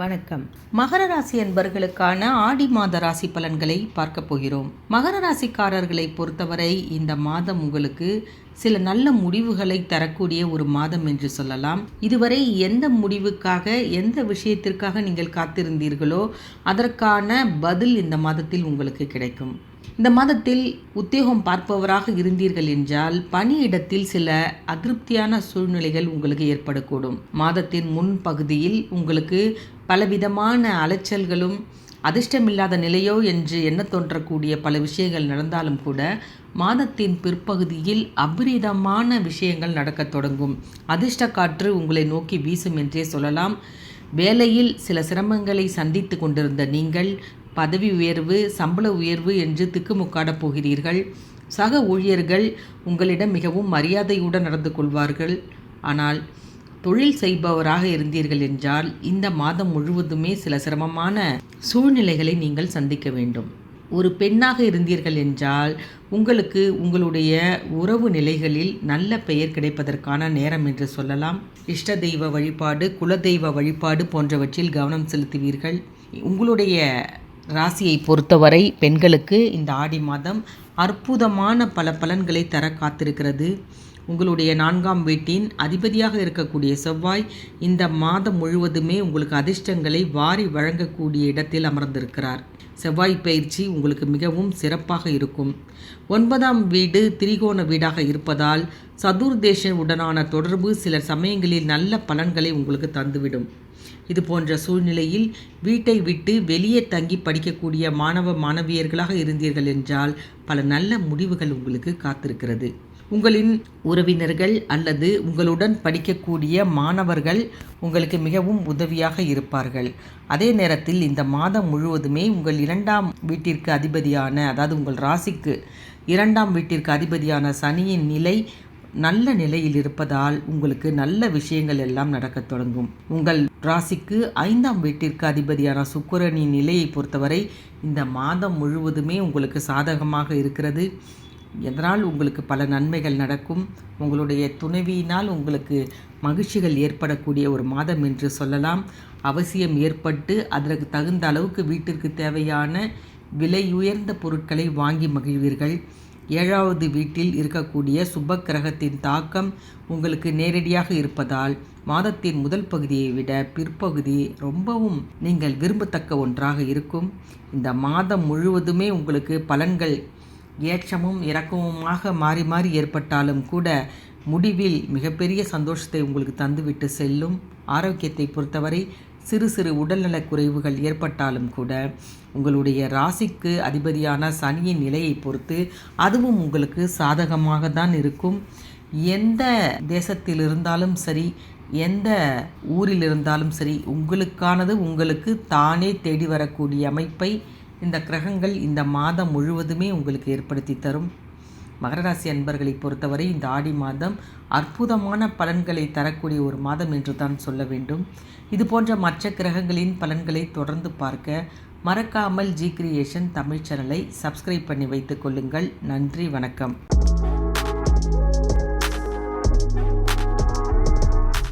வணக்கம். மகர ராசி என்பர்களுக்கான ஆடி மாத ராசி பலன்களை பார்க்க போகிறோம். மகர ராசிக்காரர்களை பொறுத்தவரை இந்த மாதம் உங்களுக்கு சில நல்ல முடிவுகளை தரக்கூடிய ஒரு மாதம் என்று சொல்லலாம். இதுவரை எந்த முடிவுக்காக எந்த விஷயத்திற்காக நீங்கள் காத்திருந்தீர்களோ அதற்கான பதில் இந்த மாதத்தில் உங்களுக்கு கிடைக்கும். இந்த மாதத்தில் உத்தியோகம் பார்ப்பவராக இருந்தீர்கள் என்றால் பணியிடத்தில் சில அதிருப்தியான சூழ்நிலைகள் உங்களுக்கு ஏற்படக்கூடும். மாதத்தின் முன் பகுதியில் உங்களுக்கு பலவிதமான அலைச்சல்களும் அதிர்ஷ்டமில்லாத நிலையோ என்று எண்ண தோன்றக்கூடிய பல விஷயங்கள் நடந்தாலும் கூட மாதத்தின் பிற்பகுதியில் அபரிதமான விஷயங்கள் நடக்கத் தொடங்கும். அதிர்ஷ்ட காற்று உங்களை நோக்கி வீசும் என்றே சொல்லலாம். வேலையில் சில சிரமங்களை சந்தித்து கொண்டிருந்த நீங்கள் பதவி உயர்வு சம்பள உயர்வு என்று திக்குமுக்காடப் போகிறீர்கள். சக ஊழியர்கள் உங்களிடம் மிகவும் மரியாதையுடன் நடந்து கொள்வார்கள். ஆனால் தொழில் செய்பவராக இருந்தீர்கள் என்றால் இந்த மாதம் முழுவதுமே சில சிரமமான சூழ்நிலைகளை நீங்கள் சந்திக்க வேண்டும். ஒரு பெண்ணாக இருந்தீர்கள் என்றால் உங்களுக்கு உங்களுடைய உறவு நிலைகளில் நல்ல பெயர் கிடைப்பதற்கான நேரம் என்று சொல்லலாம். இஷ்ட தெய்வ வழிபாடு குலதெய்வ வழிபாடு போன்றவற்றில் கவனம் செலுத்துவீர்கள். உங்களுடைய ராசியை பொறுத்தவரை பெண்களுக்கு இந்த ஆடி மாதம் அற்புதமான பல பலன்களை தர காத்திருக்கிறது. உங்களுடைய நான்காம் வீட்டின் அதிபதியாக இருக்கக்கூடிய செவ்வாய் இந்த மாதம் முழுவதுமே உங்களுக்கு அதிர்ஷ்டங்களை வாரி வழங்கக்கூடிய இடத்தில் அமர்ந்திருக்கிறார். செவ்வாய் பயிற்சி உங்களுக்கு மிகவும் சிறப்பாக இருக்கும். ஒன்பதாம் வீடு திரிகோண வீடாக இருப்பதால் சதுர்தேஷன் உடனான தொடர்பு சில சமயங்களில் நல்ல பலன்களை உங்களுக்கு தந்துவிடும். இது போன்ற சூழ்நிலையில் வீட்டை விட்டு வெளியே தங்கி படிக்கக்கூடிய மாணவ மாணவியர்களாக இருந்தீர்கள் என்றால் பல நல்ல முடிவுகள் உங்களுக்கு காத்திருக்கிறது. உங்களின் உறவினர்கள் அல்லது உங்களுடன் படிக்கக்கூடிய மாணவர்கள் உங்களுக்கு மிகவும் உதவியாக இருப்பார்கள். அதே நேரத்தில் இந்த மாதம் முழுவதுமே உங்கள் இரண்டாம் வீட்டிற்கு அதிபதியான அதாவது உங்கள் ராசிக்கு இரண்டாம் வீட்டிற்கு அதிபதியான சனியின் நிலை நல்ல நிலையில் இருப்பதால் உங்களுக்கு நல்ல விஷயங்கள் எல்லாம் நடக்கத் தொடங்கும். உங்கள் ராசிக்கு ஐந்தாம் வீட்டிற்கு அதிபதியான சுக்கரனின் நிலையை பொறுத்தவரை இந்த மாதம் முழுவதுமே உங்களுக்கு சாதகமாக இருக்கிறது. இதனால் உங்களுக்கு பல நன்மைகள் நடக்கும்? உங்களுடைய துணைவியினால் உங்களுக்கு மகிழ்ச்சிகள் ஏற்படக்கூடிய ஒரு மாதம் என்று சொல்லலாம். அவசியம் ஏற்பட்டு அதற்கு தகுந்த அளவுக்கு வீட்டிற்கு தேவையான விலை உயர்ந்த பொருட்களை வாங்கி மகிழ்வீர்கள். ஏழாவது வீட்டில் இருக்கக்கூடிய சுப கிரகத்தின் தாக்கம் உங்களுக்கு நேரடியாக இருப்பதால் மாதத்தின் முதல் பகுதியை விட பிற்பகுதி ரொம்பவும் நீங்கள் விரும்பத்தக்க ஒன்றாக இருக்கும். இந்த மாதம் முழுவதுமே உங்களுக்கு பலன்கள் ஏற்றமும் இறக்கமுமாக மாறி மாறி ஏற்பட்டாலும் கூட முடிவில் மிகப்பெரிய சந்தோஷத்தை உங்களுக்கு தந்துவிட்டு செல்லும். ஆரோக்கியத்தை பொறுத்தவரை சிறு சிறு உடல்நலக் குறைவுகள் ஏற்பட்டாலும் கூட உங்களுடைய ராசிக்கு அதிபதியான சனியின் நிலையை பொறுத்து அதுவும் உங்களுக்கு சாதகமாக தான் இருக்கும். எந்த தேசத்தில் இருந்தாலும் சரி எந்த ஊரில் இருந்தாலும் சரி உங்களுக்கானது உங்களுக்கு தானே தேடி வரக்கூடிய அமைப்பை இந்த கிரகங்கள் இந்த மாதம் முழுவதுமே உங்களுக்கு ஏற்படுத்தி தரும். மகர ராசி அன்பர்களை பொறுத்தவரை இந்த ஆடி மாதம் அற்புதமான பலன்களை தரக்கூடிய ஒரு மாதம் என்று தான் சொல்ல வேண்டும். இது போன்ற மற்ற கிரகங்களின் பலன்களை தொடர்ந்து பார்க்க மறக்காமல் ஜி கிரியேஷன் தமிழ் சேனலை சப்ஸ்கிரைப் பண்ணி வைத்துக் கொள்ளுங்கள். நன்றி வணக்கம்.